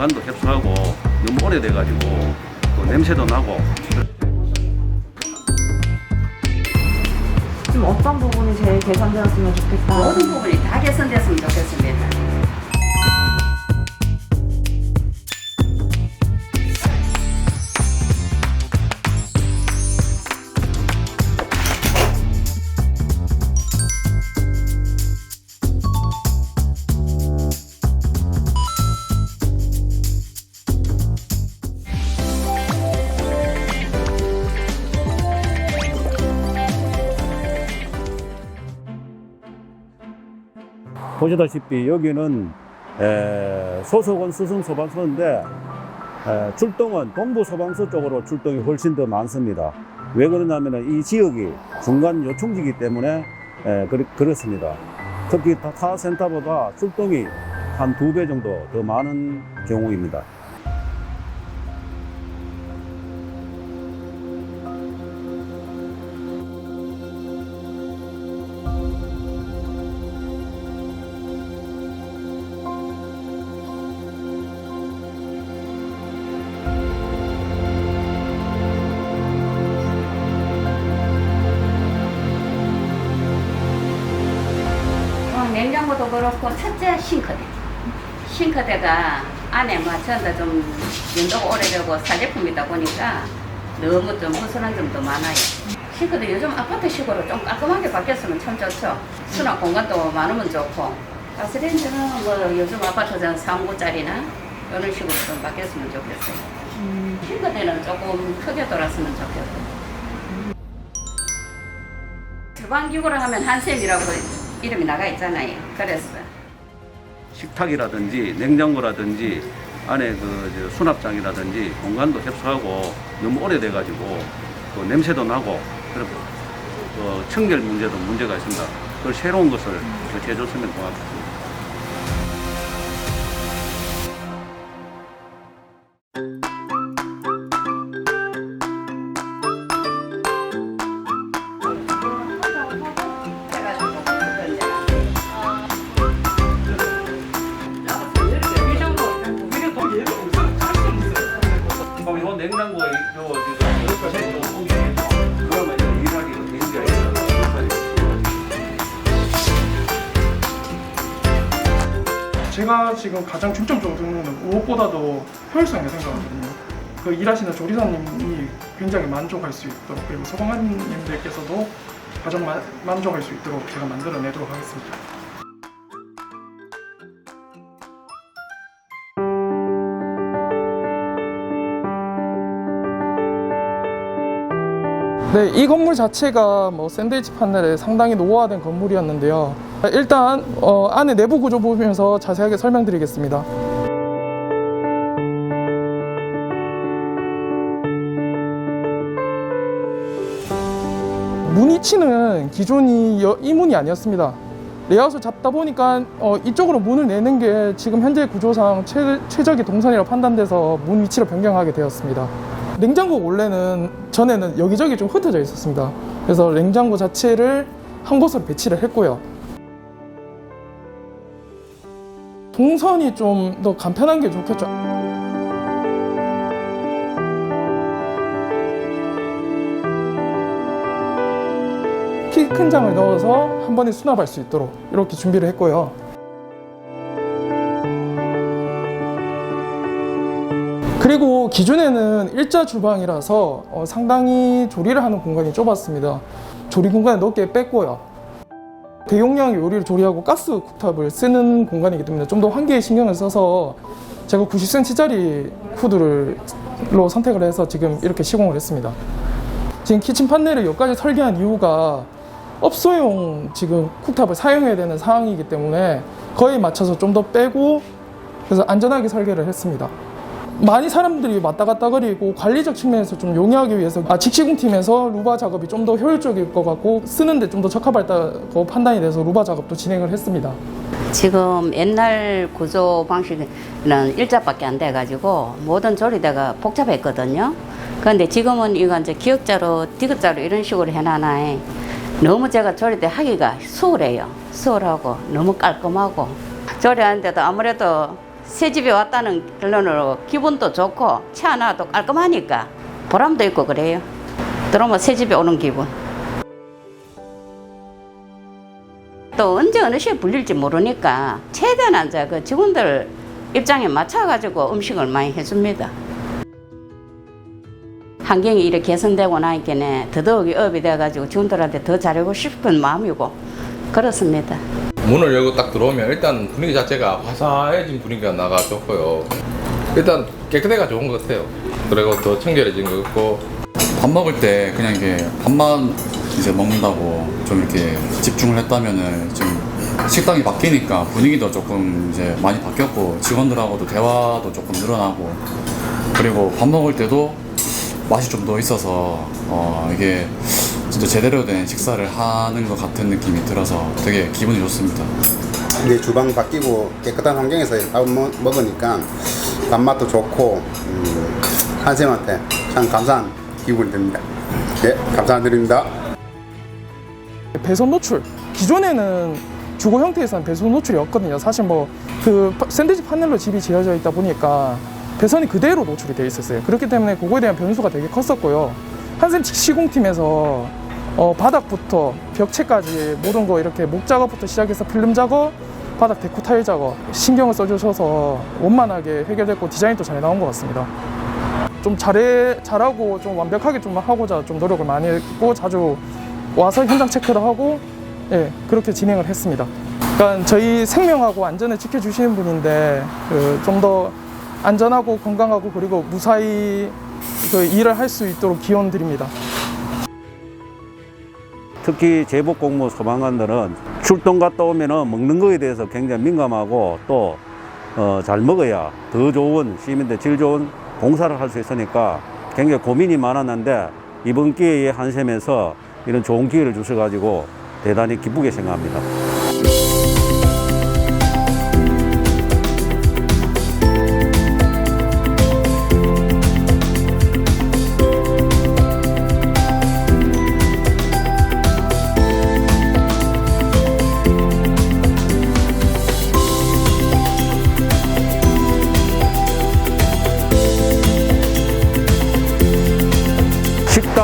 공간도 협소하고 너무 오래돼가지고 또 냄새도 나고 좀 어떤 부분이 제일 개선되었으면 좋겠다. 모든 부분이 다 개선됐으면 좋겠습니다. 보시다시피 여기는 에, 소속은 수승 소방서인데 에, 출동은 동부 소방서 쪽으로 출동이 훨씬 더 많습니다. 왜 그러냐면 이 지역이 중간 요충지이기 때문에 에, 그렇, 그렇 습니다. 특히 타- 타센터보다 출동이 한 두 배 정도 더 많은 경우입니다. 그렇고 첫째 싱크대. 싱크대가 안에 뭐 전부 좀 연도가 오래되고 사제품이다 보니까 너무 좀 허술한 점도 많아요. 싱크대 요즘 아파트식으로 좀 깔끔하게 바뀌었으면 참 좋죠. 수납 공간도 많으면 좋고. 가스레인지는 뭐 요즘 아파트장 3구짜리나 이런 식으로 좀 바뀌었으면 좋겠어요. 싱크대는 조금 크게 돌았으면 좋겠고. 주방기구를 하면 한샘이라고 이름이 나가 있잖아요. 그래서 식탁이라든지 냉장고라든지 안에 그저 수납장이라든지 공간도 협소하고 너무 오래돼가지고 또 냄새도 나고 그리고 또 청결 문제도 문제가 있습니다. 그걸 새로운 것을 제줬으면 고맙습니다. 제가 지금 가장 중점적으로 두는 건 무엇보다도 효율성이라고 생각하거든요. 그 일하시는 조리사님이 굉장히 만족할 수 있도록 그리고 소방관님들께서도 가장 마- 만족할 수 있도록 제가 만들어내도록 하겠습니다. 네, 이 건물 자체가 뭐 샌드위치 판넬에 상당히 노후화된 건물이었는데요. 일단 어, 안에 내부 구조 보면서 자세하게 설명드리겠습니다. 문 위치는 기존이 여- 이 문이 아니었습니다. 레이아웃을 잡다 보니까 어, 이쪽으로 문을 내는 게 지금 현재 구조상 최, 최적의 동선이라고 판단돼서 문 위치를 변경하게 되었습니다. 냉장고 원래는 전에는 여기저기 좀 흩어져 있었습니다. 그래서 냉장고 자체를 한 곳으로 배치를 했고요. 동선이 좀 더 간편한 게 좋겠죠. 키 큰 장을 넣어서 한 번에 수납할 수 있도록 이렇게 준비를 했고요. 그리고 기존에는 일자 주방이라서 어, 상당히 조리를 하는 공간이 좁았습니다. 조리 공간을 넓게 뺐고요. 대용량의 요리를 조리하고 가스 쿡탑을 쓰는 공간이기 때문에 좀 더 환기에 신경을 써서 제가 90cm짜리 후드를로 선택을 해서 지금 이렇게 시공을 했습니다. 지금 키친 판넬을 여기까지 설계한 이유가 업소용 지금 쿡탑을 사용해야 되는 상황이기 때문에 거에 맞춰서 좀 더 빼고 그래서 안전하게 설계를 했습니다. 많이 사람들이 왔다 갔다 거리고 관리적 측면에서 좀 용이하기 위해서 아, 직시공팀에서 루바 작업이 좀 더 효율적일 것 같고 쓰는데 좀 더 적합하다고 판단이 돼서 루바 작업도 진행을 했습니다. 지금 옛날 구조 방식은 일자밖에 안 돼가지고 모든 조리대가 복잡했거든요. 그런데 지금은 이거 이제 기역자로, 디귿자로 이런 식으로 해놔놔. 너무 제가 조리대 하기가 수월해요. 수월하고 너무 깔끔하고 조리하는데도 아무래도 새 집에 왔다는 결론으로 기분도 좋고 차 하나도 깔끔하니까 보람도 있고 그래요. 들어오면 새 집에 오는 기분. 또 언제 어느 시에 불릴지 모르니까 최대한 이제 그 직원들 입장에 맞춰가지고 음식을 많이 해줍니다. 환경이 이렇게 개선되고 나니까 더더욱이 업이 돼가지고 직원들한테 더 잘하고 싶은 마음이고 그렇습니다. 문을 열고 딱 들어오면 일단 분위기 자체가 화사해진 분위기가 나가 좋고요. 일단 깨끗해가 좋은 것 같아요. 그리고 더 청결해진 것 같고 밥 먹을 때 그냥 이게 밥만 이제 먹는다고 좀 이렇게 집중을 했다면은 지금 식당이 바뀌니까 분위기도 조금 이제 많이 바뀌었고 직원들하고도 대화도 조금 늘어나고 그리고 밥 먹을 때도 맛이 좀 더 있어서 어 이게 진짜 제대로 된 식사를 하는 것 같은 느낌이 들어서 되게 기분이 좋습니다. 이제 주방 바뀌고 깨끗한 환경에서 밥 먹- 먹으니까 밥맛도 좋고 음, 한쌤한테 참 감사한 기분이 듭니다. 네, 감사드립니다. 배선 노출 기존에는 주거 형태에서는 배선 노출이 없거든요 사실 뭐 그 샌드위치 판넬로 집이 지어져 있다 보니까 배선이 그대로 노출이 돼 있었어요 그렇기 때문에 그거에 대한 변수가 되게 컸었고요 한샘 시공팀에서 어, 바닥부터 벽체까지 모든 거 이렇게 목 작업부터 시작해서 필름 작업 바닥 데코 타일 작업 신경을 써주셔서 원만하게 해결됐고 디자인도 잘 나온 것 같습니다 좀 잘해 잘하고 좀 완벽하게 좀 하고자 좀 노력을 많이 했고 자주 와서 현장 체크를 하고 예 그렇게 진행을 했습니다. 그러니까 저희 생명하고 안전을 지켜주시는 분인데 그 좀 더 안전하고 건강하고 그리고 무사히 그 일을 할 수 있도록 기원 드립니다. 특히 제복 공무 소방관들은 출동 갔다 오면은 먹는 거에 대해서 굉장히 민감하고 또 어, 잘 먹어야 더 좋은 시민들 질 좋은 봉사를 할 수 있으니까 굉장히 고민이 많았는데 이번 기회에 한샘에서 이런 좋은 기회를 주셔가지고 대단히 기쁘게 생각합니다.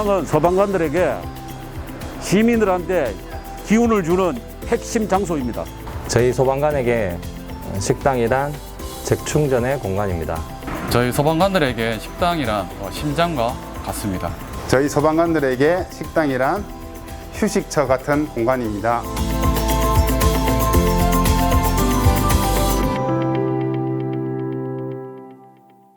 식당은 소방관들에게 시민들한테 기운을 주는 핵심 장소입니다. 저희 소방관에게 식당이란 재충전의 공간입니다. 저희 소방관들에게 식당이란 어, 심장과 같습니다. 저희 소방관들에게 식당이란 휴식처 같은 공간입니다.